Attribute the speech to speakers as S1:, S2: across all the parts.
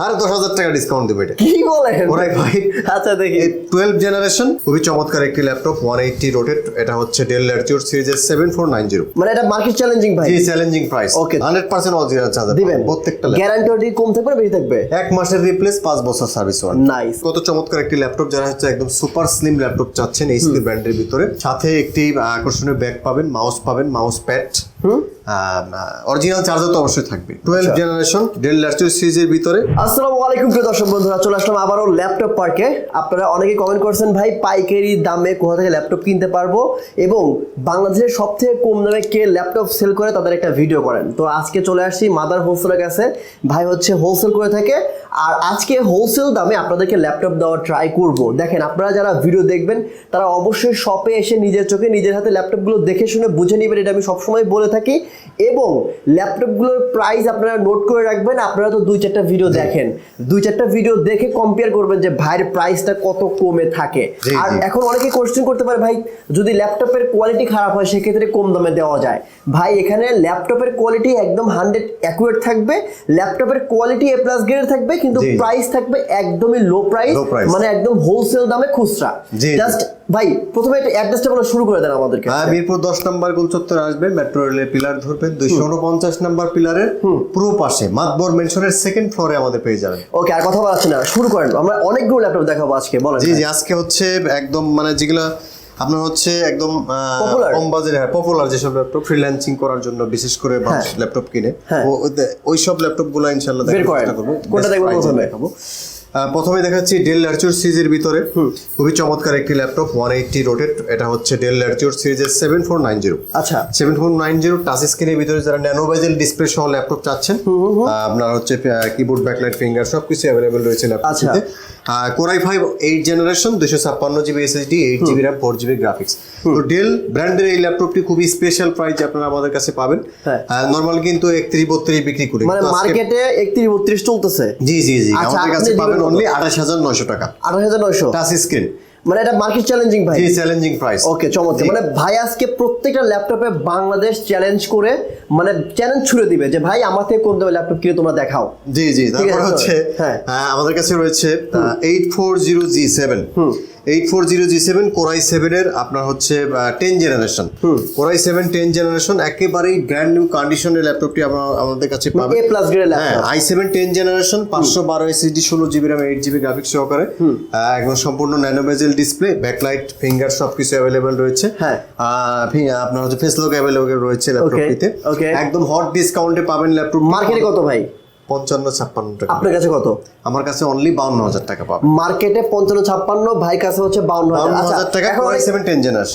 S1: আরে দশ হাজার টাকা ডিসকাউন্ট দেবে এটা।
S2: কি বলেন?
S1: ওরাই ভাই
S2: আচ্ছা দেখি।
S1: টুয়েলভ জেনারেশন খুবই চমৎকার একটি ল্যাপটপ ওয়ান এইটটি রোটেট এটা হচ্ছে ডেল ল্যাটিউড সিরিজের সেভেন ফোর নাইন জিরো
S2: মানে এটা মার্কেট চ্যালেঞ্জিং ভাই
S1: জি challenging price
S2: Okay.
S1: Hundred percent original charger
S2: দিবেন।
S1: প্রত্যেকটা।
S2: গ্যারান্টি কম থাকবে বেশি থাকবে?
S1: এক মাসের রিপ্লেস পাঁচ বছর সার্ভিস ওয়ারেন্টি
S2: নাইস
S1: কত চমৎকার একটি ল্যাপটপ যারা হচ্ছে একদম সুপার স্লিম ল্যাপটপ চাচ্ছেন এইচপি ব্র্যান্ডের ভিতরে। সাথে একটি আকর্ষণীয় ব্যাগ পাবেন মাউস পাবেন মাউস প্যাড অরিজিনাল চার্জার তো অবশ্যই থাকবে। টুয়েলভ জেনারেশন ডেল ল্যাটিউড সিরিজের ভিতরে।
S2: আসসালামু আলাইকুম প্রিয় দর্শক বন্ধুরা চলে আসলাম আবারও ল্যাপটপ পার্কে আপনারা অনেকে কমেন্ট করছেন ভাই পাইকারি দামে কোথা থেকে ল্যাপটপ কিনতে পারব? এবং বাংলাদেশের সব থেকে কম দামে কে ল্যাপটপ সেল করে তাদের একটা ভিডিও করেন। তো আজকে চলে আসছি মাদার হোলসেলের কাছে। ভাই হচ্ছে হোলসেল করে থাকে। আর আজকে হোলসেল দামে আপনাদেরকে ল্যাপটপ দেওয়ার ট্রাই করব। দেখেন আপনারা যারা ভিডিও দেখবেন তারা অবশ্যই শপে এসে নিজের চোখে নিজের হাতে ল্যাপটপগুলো দেখে শুনে বুঝে নেবেন। এটা আমি সবসময় বলে থাকি এবং ল্যাপটপগুলোর প্রাইস আপনারা নোট করে রাখবেন আপনারা তো দুই চারটা ভিডিও দেখেন। দুই চারটা ভিডিও দেখে কম্পেয়ার করবেন যে ভাইয়ের প্রাইসটা কত কমে থাকে। আর এখন অনেকে কোশ্চেন করতে পারে ভাই যদি ল্যাপটপের কোয়ালিটি খারাপ হয় সেক্ষেত্রে কম দামে দেওয়া যায়? ভাই এখানে ল্যাপটপের কোয়ালিটি একদম হান্ড্রেড অ্যাকুরেট থাকবে ল্যাপটপের কোয়ালিটি এ প্লাস গ্রেড থাকবে কিন্তু। প্রাইস থাকবে একদমই লো প্রাইস মানে একদম হোলসেল দামে খুচরা। জাস্ট ভাই প্রথমে একটা অ্যাড্রেসটা বলে শুরু করে দেন আমাদেরকে।
S1: হ্যাঁ মিরপুর দশ নম্বর গোল চত্বর আসবেন মেট্রো রেলের পিলার ধরবেন দুইশো উনপঞ্চাশ নম্বর পিলারের পুরো পাশে মাতবর মেনশনের সেকেন্ড ফ্লোরে আমাদের পেয়ে যাবেন।
S2: ওকে আর কথা বলাচ্ছি না শুরু করেন। আমরা অনেকগুলো ল্যাপটপ দেখাবো আজকে বলেন
S1: জি জি আজকে হচ্ছে একদম মানে যেগুলো আপনার হচ্ছে একদম কম বাজারে হ্যাঁ পপুলার যেসব ল্যাপটপ ফ্রিল্যান্সিং করার জন্য বিশেষ করে ল্যাপটপ কিনে
S2: হ্যাঁ।
S1: ওই সব ল্যাপটপগুলো ইনশাল্লাহ দেখার
S2: করেন।
S1: চেষ্টা করব।
S2: কোনটা দেখব প্রথমে?
S1: প্রথমে দেখাচ্ছি ডেল ল্যাটিউড সিরিজের ভিতরে। খুবই চমৎকার একটি ল্যাপটপ ওয়ান এইটটি রোটেট এটা হচ্ছে ডেল ল্যাটিউড সিরিজের সেভেন ফোর নাইন জিরো
S2: আচ্ছা।
S1: Seven four nine zero touch স্ক্রিনের ভিতরে যারা ন্যানো বেজেল ডিসপ্লে সহ ল্যাপটপ চাচ্ছেন আপনার হচ্ছে কিবোর্ড ব্যাকলাইট ফিঙ্গার সব কিছু অ্যাভেলেবেল রয়েছে ল্যাপটপটিতে। Core i five eight generation দুশো ছাপ্পান্ন GB SSD eight GB RAM four GB graphics তো ডেল ব্র্যান্ডের এই ল্যাপটপটি খুবই স্পেশাল প্রাইস আপনারা আমাদের কাছে পাবেন।
S2: হ্যাঁ।
S1: নর্মাল কিন্তু একত্রিশ বত্রিশ বিক্রি করি।
S2: মানে মার্কেটে একত্রিশ বত্রিশ চলতেছে।
S1: জি জি জি।
S2: আচ্ছা,
S1: আমাদের কাছে পাবেন? অনলি আঠাশ হাজার নয়শো টাকা।
S2: আঠাশ হাজার নয়শো?
S1: টাচ স্ক্রিন
S2: মানে এটা মার্কেট চ্যালেঞ্জিং ভাই?
S1: জি চ্যালেঞ্জিং প্রাইস
S2: ওকে চমৎকার। মানে ভাই আজকে প্রত্যেকটা ল্যাপটপে বাংলাদেশ চ্যালেঞ্জ করে মানে চ্যালেঞ্জ ছুড়ে দিবে যে ভাই আমার থেকে কোন দামে ল্যাপটপ কিনে তোমরা দেখাও।
S1: জি জি তারপর হচ্ছে
S2: হ্যাঁ।
S1: আমাদের কাছে রয়েছে eight four zero G seven eight four zero G seven core i সেভেনের আপনার হচ্ছে ten generation core i seven ten generation একেবারেই ব্র্যান্ড নিউ কন্ডিশনের ল্যাপটপটি আমরা আমাদের কাছে পাবেন।
S2: এ প্লাস গ্রেড
S1: হ্যাঁ আই সেভেন টেন জেনারেশন পাঁচশো বারো এসএসডি ষোলো GB RAM eight GB graphics সহকারে একদম সম্পূর্ণ ন্যানোবেজেল ডিসপ্লে ব্যাকলাইট ফিঙ্গার সব কিছু অ্যাভেলেবেল রয়েছে।
S2: হ্যাঁ।
S1: আপনার হচ্ছে ফেস লক অ্যাভেলেবেল রয়েছে ল্যাপটপটিতে একদম হট ডিসকাউন্টে পাবেন ল্যাপটপ
S2: মার্কেটে কত ভাই?
S1: পঞ্চান্ন ছাপ্পান্ন টাকা।
S2: আপনার কাছে কত?
S1: আমার কাছে অনলি বাউন্ন হাজার টাকা পাবেন
S2: মার্কেটে পঞ্চান্ন ছাপ্পান্ন ভাই কাছে হচ্ছে বাউন্ন হাজার।
S1: হাজার টাকা
S2: এখন
S1: কোরাই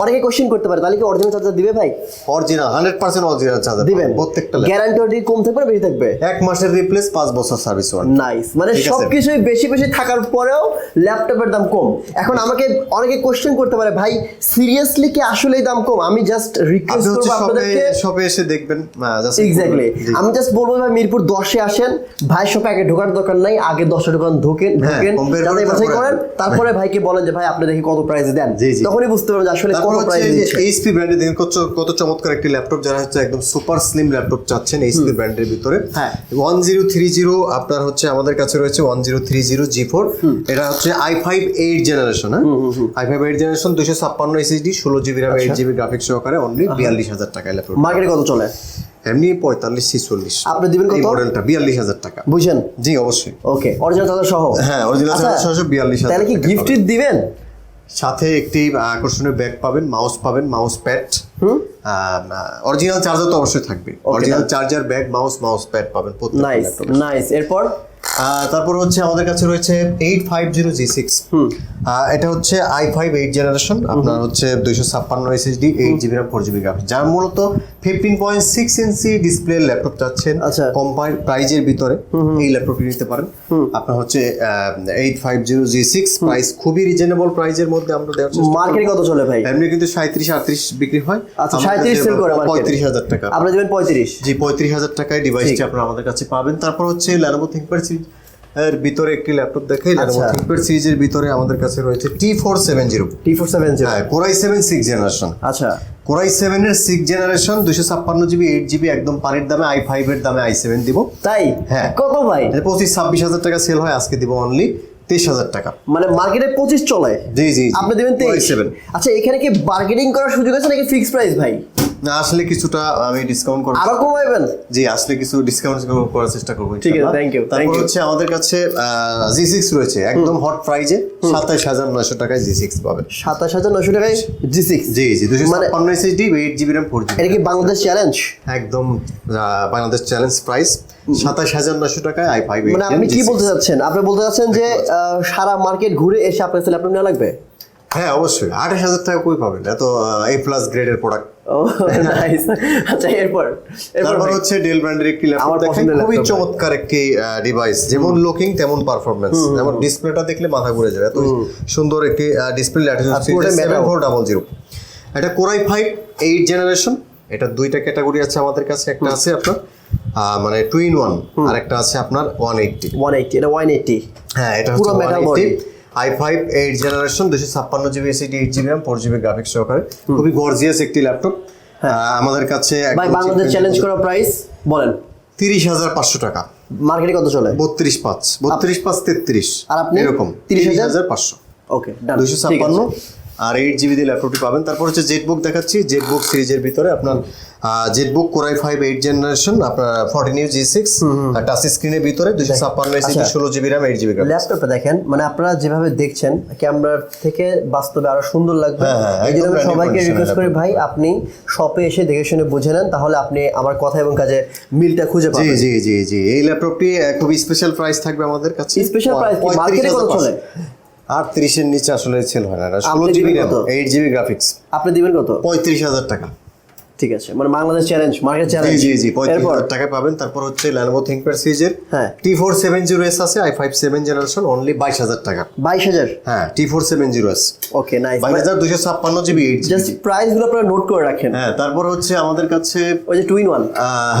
S2: অনেকে- কোশ্চেন করতে পারে তাহলে কি অরিজিনাল চার্জার দিবে ভাই?
S1: Original hundred percent original charger
S2: দিবেন।
S1: প্রত্যেকটা।
S2: গ্যারান্টি কম থাকবে বেশি থাকবে?
S1: এক মাসের রিপ্লেস পাঁচ বছর সার্ভিস ওয়ারেন্টি
S2: নাইস মানে সবকিছুই বেশি বেশি থাকার পরেও ল্যাপটপের দাম কম। এখন আমাকে অনেকে কোশ্চেন করতে পারে ভাই সিরিয়াসলি কি আসলেই দাম কম? আমি জাস্ট রিকোয়েস্ট করব আপনাদেরকে
S1: শপে এসে দেখবেন আহ,
S2: এক্স্যাক্টলি আমি জাস্ট বলব ভাই মিরপুর দশে আসেন ভাই শপে আগে ঢোকার দরকার নাই আগে দশটা দোকান ঢোকেন
S1: হ্যাঁ,
S2: ঢোকেন যাচাই বাছাই করেন। তারপরে ভাইকে বলেন যে ভাই আপনি দেখি কত প্রাইসে দেন। তখনই বুঝতে পারবেন যে আসলে কত প্রাইস দিচ্ছে।
S1: এইচপি ব্র্যান্ডের দেখেন কত কত চমৎকার একটি ল্যাপটপ যারা হচ্ছে একদম সুপার স্লিম ল্যাপটপ চাচ্ছেন এইচপি ব্র্যান্ডের ভিতরে।
S2: হ্যাঁ।
S1: ওয়ান জিরো থ্রি জিরো আপনার হচ্ছে আমাদের কাছে রয়েছে one zero three zero G four এটা হচ্ছে আই ফাইভ এইট জেনারেশন হ্যাঁ? আই ফাইভ এইট জেনারেশন দুশো ছাপ্পান্ন এসএসডি ষোলো GB RAM. Eight GB graphics সহকারে অনলি বিয়াল্লিশ হাজার টাকা ল্যাপটপ
S2: মার্কেটে কত চলে?
S1: এমনি পঁয়তাল্লিশ ছিচল্লিশ।
S2: আপনি দিবেন কত?
S1: মডেলটা বিয়াল্লিশ হাজার টাকা।
S2: বুঝছেন
S1: জি অবশ্যই।
S2: ওকে অরিজিনাল চার্জার সহ?
S1: হ্যাঁ অরিজিনাল
S2: আচ্ছা,
S1: সহ বিয়াল্লিশ হাজার
S2: তাহলে কি গিফট দিবেন?
S1: সাথে একটি আকর্ষণীয় ব্যাগ পাবেন মাউস পাবেন মাউস প্যাড অরিজিনাল চার্জার তো অবশ্যই থাকবে। Original charger bag mouse mouse pad পাবেন
S2: নাইস নাইস এরপর?
S1: তারপর হচ্ছে আমাদের কাছে রয়েছে eight five zero G six এটা হচ্ছে আই ফাইভ এইট জেনারেশন আপনার হচ্ছে দুইশো ছাপ্পান্ন SSD eight GB RAM four GB graphics যার মূলত fifteen point six inch display laptop চাচ্ছেন
S2: আচ্ছা।
S1: কম প্রাইজের ভিতরে এই ল্যাপটপটি নিতে পারেন। আপনার হচ্ছে eight five zero G six price খুবই রিজনেবল প্রাইজের মধ্যে আমরা দেওয়ার চেষ্টা
S2: মার্কেটে কত চলে ভাই?
S1: এমনি কিন্তু সাঁত্রিশ আটত্রিশ বিক্রি হয়।
S2: আচ্ছা সাঁত্রিশ সেল করে
S1: পঁয়ত্রিশ হাজার টাকা।
S2: আপনারা দেবেন পঁয়ত্রিশ।
S1: জি পঁয়ত্রিশ হাজার টাকায় ডিভাইসটি আপনারা আমাদের কাছে পাবেন। তারপর হচ্ছে ল্যানোভো থিঙ্কপ্যাড সিরিজ এর ভিতরে একটি ল্যাপটপ দেখাই ল্যানোভো
S2: আচ্ছা।
S1: থিঙ্কপ্যাড সিরিজের ভিতরে আমাদের কাছে রয়েছে T four seven zero
S2: T four seven zero
S1: হ্যাঁ core i seven six generation
S2: আচ্ছা।
S1: কোরাই সেভেন এর সিক্স জেনারেশন দুশো ছাপ্পান্ন জিবি এইট জিবি একদম পানির দামে আই ফাইভ এর দামে আই সেভেন দিব।
S2: তাই?
S1: হ্যাঁ।
S2: কত ভাই?
S1: পঁচিশ ছাব্বিশ হাজার টাকা সেল হয় আজকে দিব অনলি তেইশ হাজার টাকা।
S2: মানে মার্কেটে পঁচিশ চলে?
S1: জি জি।
S2: আপনি দেবেন তেইশ?
S1: i7
S2: আচ্ছা এখানে কি মার্কেটিং করার সুযোগ আছে নাকি ফিক্স প্রাইস ভাই?
S1: না আসলে কিছুটা আমি ডিসকাউন্ট করব
S2: আরও কমাইবেন?
S1: জি আসলে কিছু ডিসকাউন্ট করার চেষ্টা করব
S2: ঠিক আছে, you, thank
S1: তারপর হচ্ছে আমাদের কাছে জি সিক্স রয়েছে একদম হট প্রাইজে সাতাইশ হাজার নয়শো টাকায় জি সিক্স পাবেন।
S2: সাতাশ হাজার নশো টাকায় জি সিক্স
S1: জি জি দুশো
S2: মানে
S1: SSD eight GB RAM four
S2: এটা
S1: জিবি
S2: কি বাংলাদেশ চ্যালেঞ্জ
S1: একদম বাংলাদেশ চ্যালেঞ্জ প্রাইস সাতাশ হাজার নয়শো টাকায় আই ফাইভ
S2: মানে আপনি কি বলতে চাচ্ছেন? আপনি বলতে চাচ্ছেন যে সারা মার্কেট ঘুরে এসে আপনার ল্যাপটপ নেওয়া লাগবে?
S1: হ্যাঁ অবশ্যই। আঠাশ হাজার টাকা কই পাবেন? এত এ প্লাস গ্রেডের প্রোডাক্ট
S2: আচ্ছা এরপর?
S1: তারপর হচ্ছে ডেল ব্র্যান্ডের একটি ল্যাপটপ দেখেন খুবই চমৎকার একটি ডিভাইস যেমন লুকিং তেমন পারফরমেন্স যেমন ডিসপ্লেটা দেখলে মাথা ঘুরে যাবে। এত সুন্দর একটি display seven four double zero এটা core i five eight generation এটা দুইটা ক্যাটাগরি আছে আমাদের কাছে। একটা আছে আপনার মানে টু ইন ওয়ান আর একটা আছে আপনার ওয়ান এইটটি
S2: 180 এটা 180
S1: হ্যাঁ এটা
S2: পুরো
S1: হচ্ছে
S2: metal
S1: one
S2: body।
S1: I five eight generation দুশো ছাপ্পান্ন GB SSD eight GB four GB graphics সহকারে। খুবই গর্জিয়াস একটি ল্যাপটপ আমাদের কাছে
S2: বাংলাদেশ চ্যালেঞ্জ করা প্রাইস বলেন।
S1: তিরিশ হাজার পাঁচশো টাকা।
S2: মার্কেটে কত চলে?
S1: বত্রিশ পাঁচ। বত্রিশ পাঁচ তেত্রিশ।
S2: আর আপনি?
S1: এরকম। তিরিশ হাজার? পাঁচশো।
S2: ওকে
S1: দুশো ছাপ্পান্ন। আর এইট জিবি দিয়ে ল্যাপটপটি পাবেন। তারপর হচ্ছে জেটবুক দেখাচ্ছি। জেটবুক সিরিজের ভিতরে আপনার ZBook core i five eight generation আপনার fourteen U G six touch স্ক্রিনের ভিতরে দুশো ছাপ্পান্ন এসিডি
S2: আচ্ছা।
S1: ষোলো জিবি র্যাম এইট জিবি
S2: ল্যাপটপটা দেখেন মানে আপনারা যেভাবে দেখছেন ক্যামেরার থেকে বাস্তবে আরও সুন্দর লাগবে।
S1: হ্যাঁ, হ্যাঁ,
S2: এই জন্য আমি সবাইকে রিকোয়েস্ট করি ভাই আপনি শপে এসে দেখে শুনে বুঝে নেন তাহলে আপনি আমার কথা এবং কাজে মিলটা খুঁজে
S1: জি
S2: পাবেন।
S1: জি জি জি। এই ল্যাপটপটি খুবই স্পেশাল প্রাইস থাকবে আমাদের কাছে।
S2: Price কি? Market কত চলে?
S1: আর তিরিশের নিচে আসলে সেল হয় না। ষোলো GB RAM eight GB graphics
S2: আপনি দিবেন কত?
S1: পঁয়ত্রিশ হাজার টাকা।
S2: ঠিক আছে মানে বাংলাদেশ চ্যালেঞ্জ মার্কেট চ্যালেঞ্জ
S1: জি জি পঁয়ত্রিশ হাজার টাকা পাবেন। তারপর হচ্ছে ল্যানোভো থিঙ্কপ্যাড সিরিজের
S2: হ্যাঁ।
S1: T four seven zero S আছে I five seven generation only বাইশ হাজার টাকা।
S2: বাইশ হাজার?
S1: হ্যাঁ T four seven zero S
S2: okay nice
S1: বাইশ হাজার দুশো ছাপ্পান্ন জিবি এইট
S2: জাস্ট
S1: জিবি
S2: প্রাইসগুলো আপনারা নোট করে রাখেন।
S1: হ্যাঁ তারপর হচ্ছে আমাদের কাছে
S2: ওই যে টু ইন ওয়ান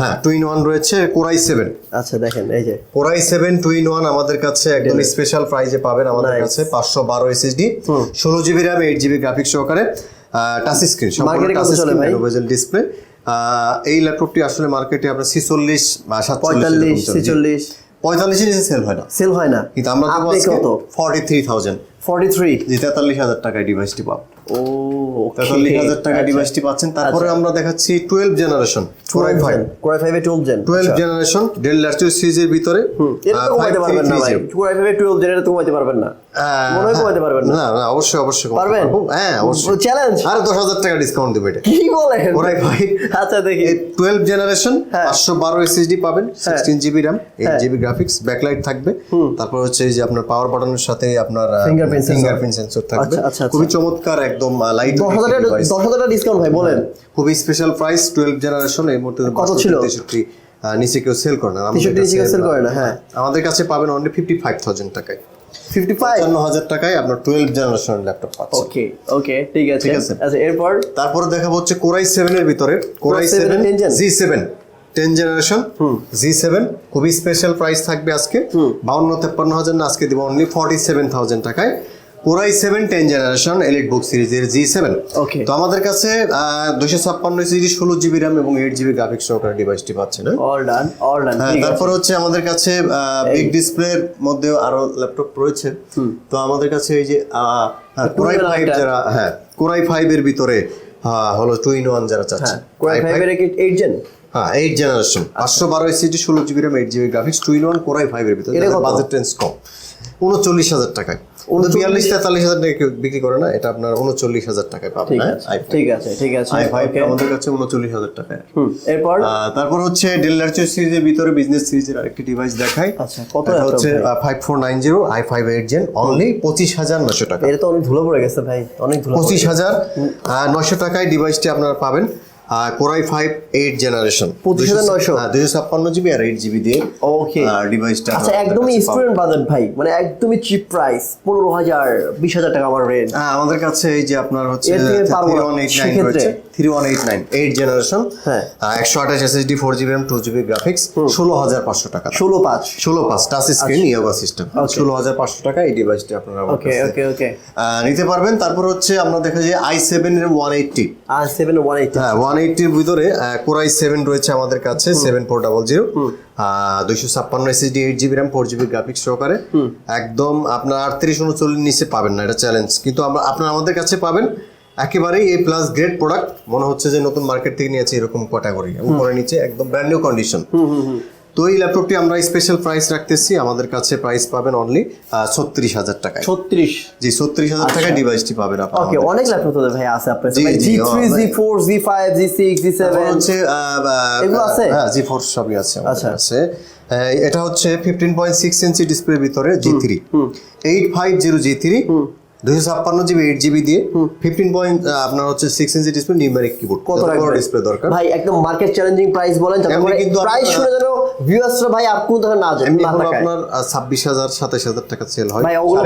S1: হ্যাঁ টু ইন ওয়ান রয়েছে কোরাই সেভেন
S2: আচ্ছা দেখেন এই যে।
S1: Core i seven two in one আমাদের কাছে একদম স্পেশাল প্রাইজে পাবেন আমাদের কাছে পাঁচশো বারো এসএসডি ষোলো GB RAM eight GB graphics সহকারে। টাচ স্ক্রিন
S2: এ কত চলে ভাই?
S1: ডিসপ্লে এই ল্যাপটপটি আসলে মার্কেটে আপনার ছিচল্লিশ বা
S2: পঁয়তাল্লিশ ছেচল্লিশ।
S1: পঁয়তাল্লিশের নিচে সেল হয় না।
S2: সেল হয় না।
S1: কিন্তু আমরা forty three thousand
S2: forty three
S1: G তেতাল্লিশ হাজার টাকায় ডিভাইসটি পাবেন
S2: ও
S1: তেতাল্লিশ হাজার টাকা ডিভাইসটি পাচ্ছেন তারপরে আমরা দেখাচ্ছি twelve generation core i five
S2: core i ফাইভে twelve gen
S1: twelve generation Dell সিরিজের ভিতরে
S2: এটা তো কমাইতে পারবেন না ভাই। কোরাই ফাইভে টুয়েলভ জেন এটা তো কমাইতে পারবেন না। মনে হয় কমাইতে পারবেন না।
S1: না না অবশ্যই অবশ্যই
S2: পারবেন?
S1: হ্যাঁ অবশ্যই।
S2: চ্যালেঞ্জ
S1: আর দশ হাজার টাকা ডিসকাউন্ট দেবো এটা।
S2: কি বলেন?
S1: কোরাই ফাইভ
S2: আচ্ছা দেখি।
S1: টুয়েলভ জেনারেশন
S2: হ্যাঁ।
S1: পাঁচশো বারো এসএসডি পাবেন sixteen GB RAM eight GB graphics backlight থাকবে। তারপর হচ্ছে যে আপনার পাওয়ার বাটনের সাথে আপনার ফিঙ্গারপ্রিন্ট সেন্সর থাকবে।
S2: আচ্ছা, আচ্ছা, আচ্ছা।
S1: খুবই চমৎকার একদম লাইট
S2: দশ হাজার টাকা ডিসকাউন্ট ভাই বলেন।
S1: খুবই স্পেশাল প্রাইস টুয়েলভ জেনারেশন এই মুহূর্তে
S2: কত ছিল?
S1: তেষট্টি নিচে কেউ সেল করে না আমাদের
S2: নিচে কেউ
S1: কাছে,
S2: করে না, হ্যাঁ।
S1: আমাদের কাছে পাবেন অনলি টাকায়।
S2: ফিফটি ফাইভ
S1: পঞ্চান্ন হাজার টাকায় আপনার টুয়েলভ জেনারেশন ল্যাপটপ পাচ্ছেন।
S2: ওকে ওকে ঠিক আছে। আচ্ছা এরপর?
S1: তারপরে দেখাবো হচ্ছে কোরাই এর ভিতরে। Core i
S2: 7
S1: seven G seven ten generation G seven খুবই স্পেশাল প্রাইস থাকবে আজকে। বাউন্ন তেপ্পান্ন হাজার না আজকে দিব অনলি ফর্টি সেভেন থাউজেন্ড টাকায়। Core i seven ten generation EliteBook সিরিজের জি সেভেন
S2: Okay.
S1: তো আমাদের কাছে দুশো ছাপ্পান্ন সিরিজ ষোলো জিবি র্যাম এবং এইট জিবি গ্রাফিক্স সহকারে ডিভাইসটি পাচ্ছেন?
S2: অল ডান অল ডান
S1: তারপর হচ্ছে আমাদের কাছে বিগ ডিসপ্লের মধ্যেও আরও ল্যাপটপ রয়েছে। তো আমাদের কাছে এই যে হ্যাঁ, কোরাই ফাইভ যারা হ্যাঁ কোরাই ফাইভ এর ভিতরে হলো টু ইন ওয়ান যারা চাচ্ছে।
S2: হ্যাঁ কোরাই ফাইভের এইট জেন
S1: হ্যাঁ এইট জেনারেশন পাঁচশো বারো এসিডি ষোলো GB RAM eight GB graphics two in one core i five এর ভিতরে? বাজেট রেঞ্জ কম। উনচল্লিশ হাজার টাকায়। বিয়াল্লিশ তেতাল্লিশ হাজার টাকা বিক্রি করে না এটা আপনার উনচল্লিশ হাজার টাকায় পাবেন
S2: ঠিক
S1: হ্যাঁ?
S2: আছে ঠিক আছে
S1: আই ফাইভ আমাদের কাছে উনচল্লিশ হাজার টাকায়।
S2: এরপর?
S1: তারপর হচ্ছে ডেল ল্যাপটপ সিরিজের ভিতরে বিজনেস সিরিজের আরেকটি ডিভাইস দেখাই।
S2: আচ্ছা, কত
S1: হচ্ছে five four nine zero I five eight gen only পঁচিশ হাজার নশো টাকা।
S2: এটা তো অনেক ধুলো পড়ে গেছে ভাই অনেক ধুলো
S1: পঁচিশ হাজার নশো টাকায় ডিভাইসটি আপনারা পাবেন। কোরাই ফাইভ এইট জেনারেশন
S2: 25,900
S1: দুশো ছাপ্পান্ন জিবি আর এইট জিবি দিয়ে
S2: ওকে
S1: ডিভাইসটা
S2: আচ্ছা একদমই স্টুডেন্ট বাজেট ভাই মানে একদমই চিপ প্রাইস পনেরো হাজার বিশ হাজার টাকা আমার রেঞ্জ
S1: হ্যাঁ আমাদের কাছে এই যে আপনার হচ্ছে
S2: পারব সেক্ষেত্রে?
S1: Three one eight nine eight generation
S2: হ্যাঁ।
S1: একশো আঠাশ SSD four GB RAM two GB graphics ষোলো হাজার পাঁচশো টাকা।
S2: ষোলো পাঁচ।
S1: ষোলো পাঁচ টাচ স্ক্রিন ইয়োগা সিস্টেম ষোলো হাজার পাঁচশো টাকা এই ডিভাইসটি আপনারা
S2: ওকে ওকে ওকে
S1: নিতে পারবেন। তারপর হচ্ছে আমরা দেখা যায় আই সেভেন এর ওয়ান এইটটি
S2: আর সেভেন ওয়ান এইট
S1: হ্যাঁ ওয়ান এইটটির ভিতরে কোরাই সেভেন রয়েছে আমাদের কাছে সেভেন ফোর ডাবল জিরো দুইশো ছাপ্পান্ন SSD eight GB RAM four GB graphics সহকারে। একদম আপনার আটত্রিশ উনচল্লিশ নিচে পাবেন না এটা চ্যালেঞ্জ কিন্তু আমরা আপনার আমাদের কাছে পাবেন একেবারেই এ প্লাস গ্রেড প্রোডাক্ট মনে হচ্ছে যে নতুন মার্কেট থেকে নিয়েছে এরকম ক্যাটাগরি উপরে নিচে একদম ব্র্যান্ড নিউ কন্ডিশন তো এই ল্যাপটপটি আমরা স্পেশাল প্রাইস রাখতেছি। আমাদের কাছে প্রাইস পাবেন অনলি ছত্রিশ হাজার টাকায়।
S2: ছত্রিশ।
S1: জি ছত্রিশ হাজার টাকায় ডিভাইসটি পাবেন
S2: ওকে অনেক ল্যাপটপ তো ভাই আছে আপনার
S1: G, G,
S2: G three G four G five G six G seven
S1: হচ্ছে
S2: এগুলো আছে?
S1: হ্যাঁ জি ফোর সবই আছে
S2: আচ্ছা।
S1: আহ, এটা হচ্ছে ফিফটিন পয়েন্ট সিক্স ইঞ্চি ডিসপ্লের ভিতরে G three eight five zero G three ছাপ্পান্ন জিবি এইট জিবি দিয়ে ফিফটিন পয়েন্ট আপনার হচ্ছে six inch display numeric keyboard
S2: কত বড়
S1: ডিসপ্লে দরকার।
S2: ভাই একদম মার্কেট চ্যালেঞ্জিং প্রাইস বলেন
S1: কিন্তু
S2: প্রাইস শুনে যেন ভিউয়ার্সরা ভাই আপনি না যায়
S1: এমনি হলো আপনার ছাব্বিশ হাজার সাতাশ হাজার টাকা সেল হয়।
S2: ভাই ওগুলো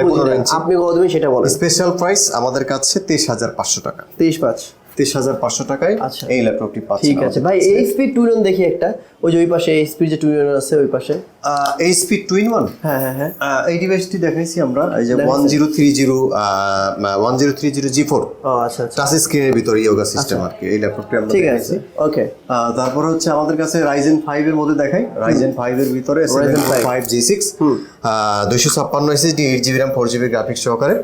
S2: আপনি কত দেবেন সেটা বলেন?
S1: স্পেশাল প্রাইস আমাদের কাছে তেইশ হাজার পাঁচশো টাকা।
S2: তেইশ পাঁচ।
S1: তেইশ হাজার পাঁচশো টাকায়
S2: আচ্ছা।
S1: এই ল্যাপটপটি পাচ্ছেন
S2: ঠিক আছে। ভাই এইচপি টুইন দেখি একটা। ওই যে ওই পাশে এইচপি যে টুইন আছে ওই পাশে।
S1: এইচপি টুইন ওয়ান
S2: হ্যাঁ হ্যাঁ হ্যাঁ।
S1: এই ডিভাইসটি দেখাইছি আমরা এই যে one zero three zero one zero three zero G four
S2: আচ্ছা আচ্ছা।
S1: টাচ স্ক্রিনের ভিতরে ইয়োগা সিস্টেম আর কি। এই ল্যাপটপটি আমরা
S2: ঠিক আছে। ওকে।
S1: তারপরে হচ্ছে আমাদের কাছে রাইজেন ফাইভ এর মধ্যে দেখাই। রাইজেন ফাইভ এর ভিতরে ফাইভ জি সিক্স দুইশো ছাপ্পান্ন SSD eight GB RAM four GB graphics সহকারে।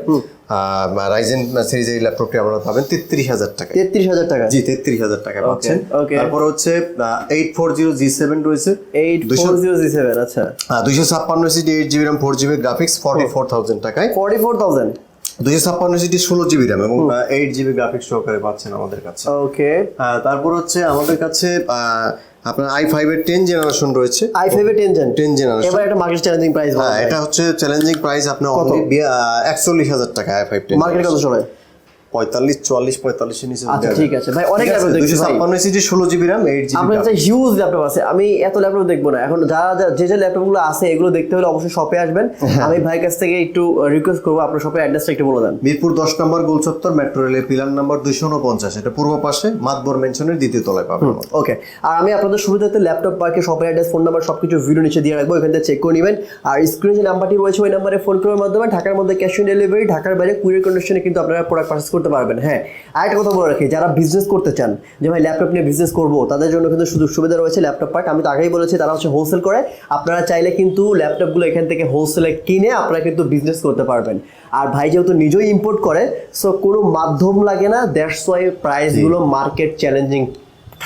S1: রাইজেন সিরিজের ল্যাপটপটি আপনারা পাবেন তেত্রিশ হাজার টাকা
S2: তেত্রিশ হাজার টাকা।
S1: জি তেত্রিশ হাজার টাকা পাচ্ছেন। তারপর হচ্ছে eight four zero G seven রয়েছে।
S2: Eight four zero G seven আচ্ছা।
S1: দুইশো ছাপ্পান্ন SSD eight GB RAM four GB graphics forty four thousand টাকায়।
S2: ফর্টি ফোর থাউজেন্ড
S1: দুইশো ছাপ্পান্ন জিবি ষোলো জিবি র্যাম এবং এইট জিবি গ্রাফিক্স সহকারে পাচ্ছেন আমাদের কাছে।
S2: ওকে
S1: তারপর হচ্ছে আমাদের কাছে আহ, আপনার আই ফাইভ এর টেন জেনারেশন রয়েছে।
S2: আই ফাইভ এর
S1: টেন জেনারেশন
S2: এবার একটা মার্কেট চ্যালেঞ্জিং প্রাইস
S1: হ্যাঁ এটা হচ্ছে চ্যালেঞ্জিং প্রাইস আপনার একচল্লিশ হাজার টাকা আই ফাইভ টেন
S2: মার্কেট কত চলে?
S1: পঁয়তাল্লিশ চুয়াল্লিশ পঁয়তাল্লিশের নিচে
S2: আচ্ছা ঠিক আছে। ভাই অনেক ল্যাপটপ দেখছি
S1: ছাপ্পান্ন সিজি ষোলো জিবি র্যাম এইট জিবি
S2: আপনার কাছে হিউজ ল্যাপটপ আছে। আমি এত ল্যাপটপ দেখব না। এখন যা- যে যে আছে এগুলো দেখতে হলে অবশ্যই শপে আসবেন।
S1: হ্যাঁ।
S2: আমি ভাইয়ের কাছ থেকে একটু রিকোয়েস্ট করব আপনার শপের অ্যাড্রেসটা একটু বলে দেন।
S1: মিরপুর দশ নম্বর গোলচত্বর মেট্রো রেলের পিলার নাম্বার দুইশো উনপঞ্চাশ। এটা পূর্ব পাশে মাতবর মেনশনের দ্বিতীয় তলায় পাবেন
S2: ওকে আর আমি আপনাদের সুবিধাতে ল্যাপটপ পার্কে শপের অ্যাড্রেস ফোন নাম্বার সব কিছু ভিডিও নিচে দিয়ে রাখব। এখান থেকে চেক করে নেবেন। আর স্ক্রিনে যে নাম্বারটি রয়েছে ওই নাম্বারে ফোন করার মাধ্যমে ঢাকার মধ্যে ক্যাশ অন ডেলিভারি ঢাকার বাইরে কুরিয়ার কন্ডিশনে কিন্তু আপনারা প্রোডাক্ট পারচেস করতে পারবেন। হ্যাঁ আর একটা কথা বলে রাখি যারা বিজনেস করতে চান যে ভাই ল্যাপটপ নিয়ে বিজনেস করব তাদের জন্য কিন্তু সুযোগ সুবিধা রয়েছে ল্যাপটপ পার্ট আমি তো আগেই বলেছি তারা হচ্ছে হোলসেল করে। আপনারা চাইলে কিন্তু ল্যাপটপগুলো এখান থেকে হোলসেলে কিনে আপনারা কিন্তু বিজনেস করতে পারবেন। আর ভাই যেহেতু নিজেই ইম্পোর্ট করে সো কোনো মাধ্যম লাগে না দ্যাটস ওয়াই প্রাইসগুলো মার্কেট চ্যালেঞ্জিং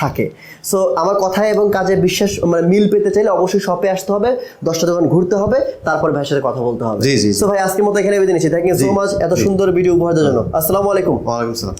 S2: থাকে। সো আমার কথায় এবং কাজে বিশ্বাস মানে মিল পেতে চাইলে অবশ্যই শপে আসতে হবে দশটা দোকান ঘুরতে হবে তারপর ভাইয়ের সাথে কথা বলতে হবে।
S1: জি, জি।
S2: সো ভাই আজকের মতো এখানে বেঁধে নিচ্ছি। থ্যাংক ইউ সো মাচ এত সুন্দর ভিডিও উপহার দেওয়ার জন্য আসসালামু আলাইকুম।
S1: ওয়ালাইকুম সালাম